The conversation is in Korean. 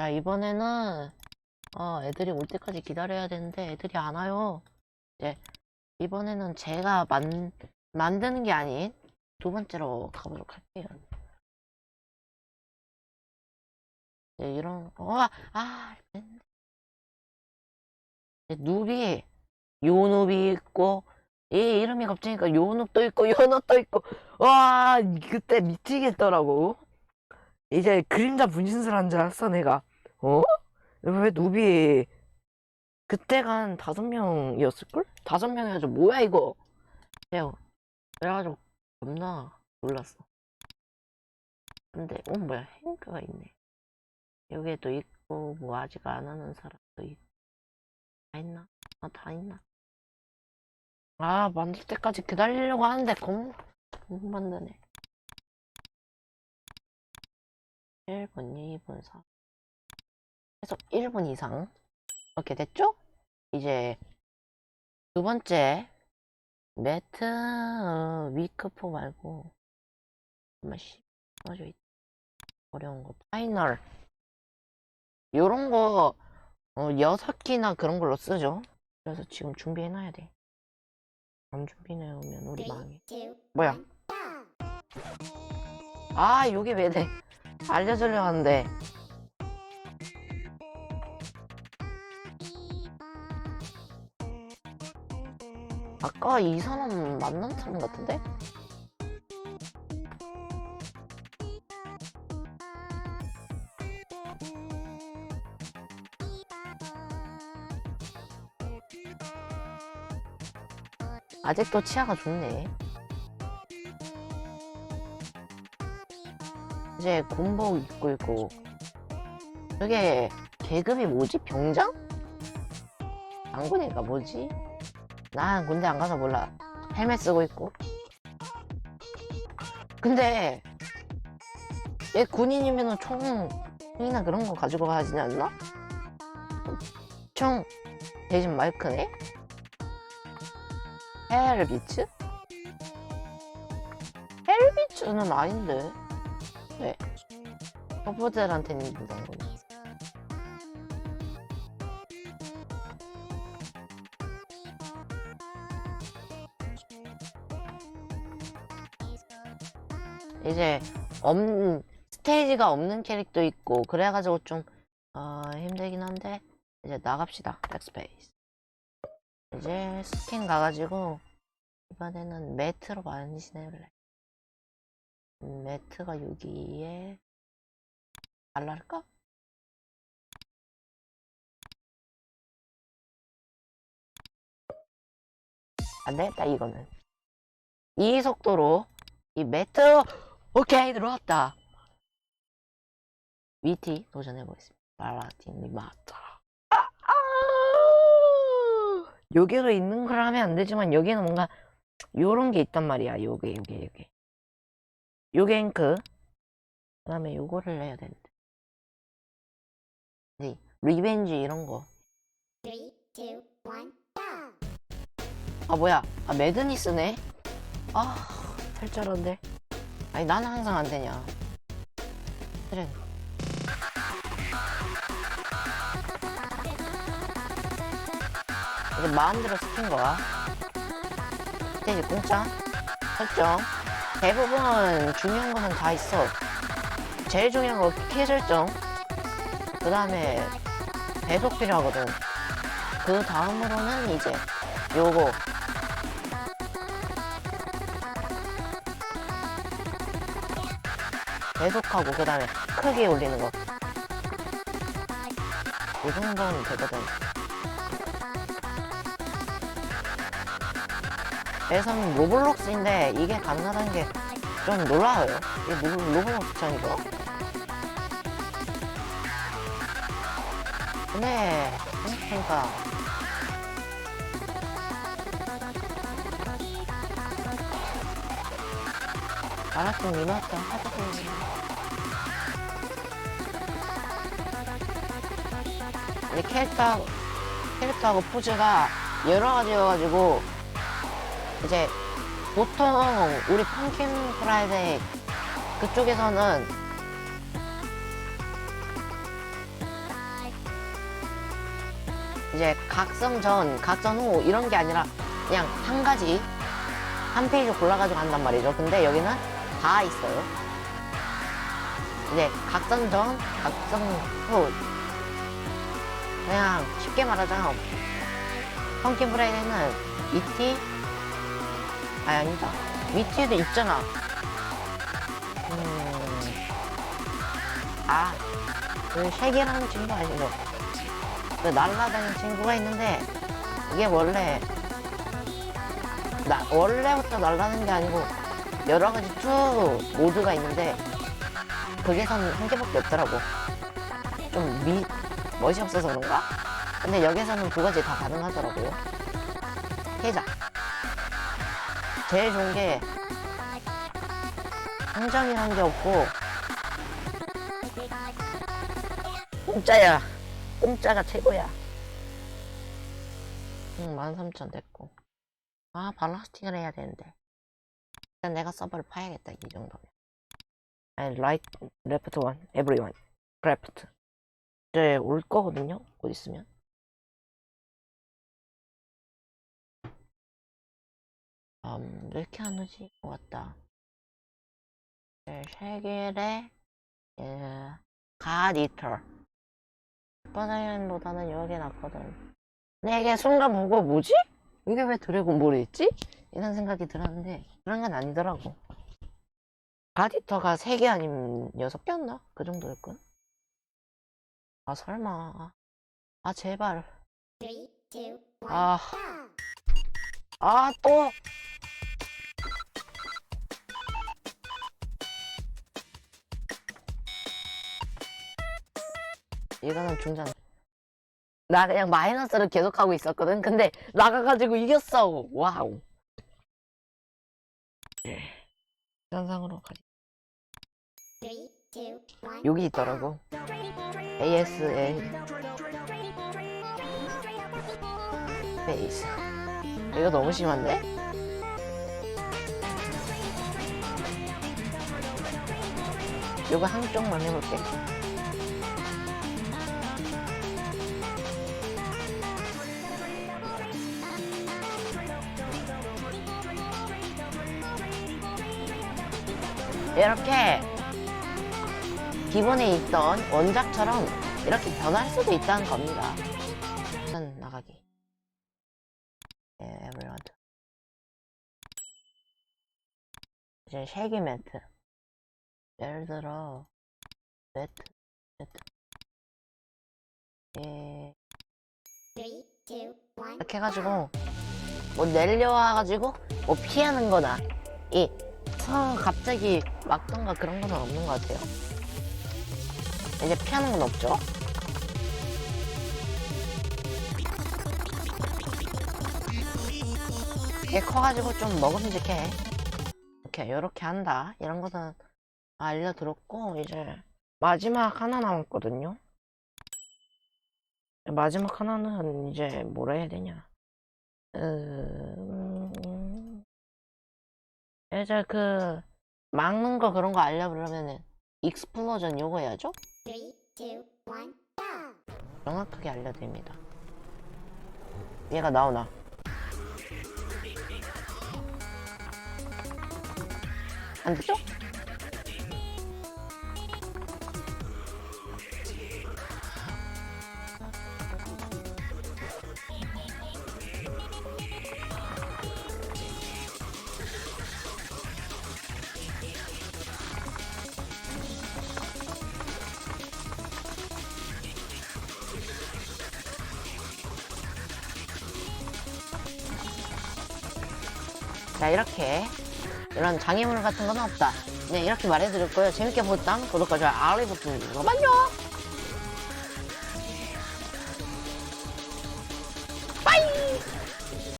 자, 이번에는, 어, 애들이 올 때까지 기다려야 되는데 애들이 안 와요. 이제, 이번에는 제가 만, 만드는 게 아닌 두 번째로 가보도록 할게요. 네, 이런, 어, 아, 네. 누비, 요누비 있고, 얘 이름이 갑자기니까 요눕도 있고, 요눕도 있고, 와, 그때 미치겠더라고. 이제 그림자 분신술 한 줄 알았어, 내가. 어? 왜 누비, 그때가 한 다섯 명이었을걸? 다섯 명이가지고, 뭐야, 이거? 내가, 그래가지고, 겁나 놀랐어. 근데, 어, 뭐야, 행크가 있네. 여기에도 있고, 뭐, 아직 안 하는 사람도 있고. 다 있나? 아, 다 있나? 아, 만들 때까지 기다리려고 하는데, 겁, 못 만드네. 1분, 2분, 4분. 계속 1분 이상. 이렇게 됐죠? 이제, 두 번째, 매트, 어, 위크포 말고, 정말 씨, 써져 있 어려운 거. 파이널. 요런 거, 어, 여섯 키나 그런 걸로 쓰죠. 그래서 지금 준비해놔야 돼. 안 준비해오면 우리 망해. 뭐야? 아, 요게 왜 돼? 알려주려 하는데. 아까 이 사람 만난 사람 같은데? 아직도 치아가 좋네. 이제 군복 입고 있고. 저게 계급이 뭐지? 병장? 장군인가 뭐지? 난 군대 안 가서 몰라. 헬멧 쓰고 있고. 근데 얘 군인이면 총이나 그런 거 가지고 가지 않나? 총 대신 마이크네? 헬비츠? 헬비츠는 아닌데. 왜? 퍼포들한테는 있는 거니? 이 제 없는 스테이지가 없는 캐릭터 있고 그래가지고 좀 어, 힘들긴 한데 이제 나갑시다 백스페이스. 이제 스킨 가가지고 이번에는 매트로 만지내볼래 음, 매트가 여기에 발랄까? 안되겠다 이거는. 이 속도로 이 매트 오케이 들어왔다. 위티 도전해보겠습니다. 마라틴 리마터 아, 아! 여기로 있는 걸 하면 안 되지만 여기는 뭔가 요런 게 있단 말이야. 요게 요게 요게. 요게 잉크. 그 다음에 요거를 해야 되는데. 네, 리벤지 이런 거. Three, two, one, go! 아 뭐야? 아 매드니스네? 줄 알았는데 아니 나는 항상 안 되냐. 그래. 이제 마음대로 시킨 거야? 스테이지 공짜 설정. 대부분 중요한 거는 다 있어. 제일 중요한 거 키 설정. 그 다음에 배속 필요하거든. 그 다음으로는 이제 요거 계속하고 그 다음에 크게 올리는 거. 이 정도는 되거든. 그래서는 로블록스인데 이게 가능하다는 게 좀 놀라워요. 이게 로, 로블록스잖아 이거. 근데 생각해보니까 마라톤 리마스터 하자고 이 캐릭터 캐릭터하고 포즈가 여러 가지여가지고 이제 보통 우리 펑킨 프라이데이 그쪽에서는 이제 각성 전, 각성 후 이런 게 아니라 그냥 한 가지 한 페이지 골라가지고 한단 말이죠. 근데 여기는 다 있어요. 이제 각성 전, 각성 후. 그냥 쉽게 말하자면 펑킨 브라이드는 위티? 아니 아니다. 위티에도 있잖아. 음... 아 그 쉐기라는 친구 아니죠 그 날라다니는 친구가 있는데 이게 원래 나 원래부터 날라는 게 아니고 여러 가지 쭉 모드가 있는데 그게선 한 개밖에 없더라고 좀 미, 멋이 없어서 그런가? 근데 여기서는 두 가지 다 가능하더라고요. 해자. 제일 좋은 게 한정이라는 게 없고 공짜야. 공짜가 최고야. 응, 13,000 됐고. 아, 발라스틱을 해야 되는데. 일단 내가 서버를 파야겠다, 이 정도면. 아니, 라이트, 레프트 원, 에브리원, 크래프트. 이제 올 거거든요, 곧 있으면. 음, 왜 이렇게 안 오지? 어, 왔다. 네, 예, 가디터. 버다이언보다는 여기 낫거든. 근데 이게 순간 보고 뭐지? 이게 왜 드래곤볼이 있지? 이런 생각이 들었는데 그런 건 아니더라고. 가디터가 3개 아니면 6개였나? 그 정도일걸? 아 설마. 아 제발. 아. 아 또. 이거는 중전. 나 그냥 마이너스를 계속 하고 있었거든. 근데 나가가지고 이겼어. 와우. Two, one, 여기 있더라고. ASA 베이스. 이거 너무 심한데? 이거 한쪽만 해볼게. 이렇게 기본에 있던 원작처럼 이렇게 변할 수도 있다는 겁니다. 우선 나가기. 예, everyone. 이제 쉐기 매트. 예를 들어, 매트, 매트. 예, 이렇게 해가지고, 뭐 내려와가지고, 뭐 피하는 거나, 이, 서 갑자기 막던가 그런 거는 없는 것 같아요. 이제 피하는 건 없죠? 얘 커가지고 좀 먹음직해. 이렇게, 요렇게 한다. 이런 것은 알려들었고, 이제 마지막 하나 남았거든요. 마지막 하나는 이제 뭐라 해야 되냐. 음, 이제 그, 막는 거 그런 거 알려보려면은, 익스플로전 요거 해야죠? three, two, one, go! 정확하게 알려드립니다. 얘가 나오나? 안 되죠? 자 이렇게. 이런 장애물 같은 건 없다. 네 이렇게 말해드릴 거예요. 재밌게 보셨다면 구독과 좋아요 알림 버튼 눌러봐요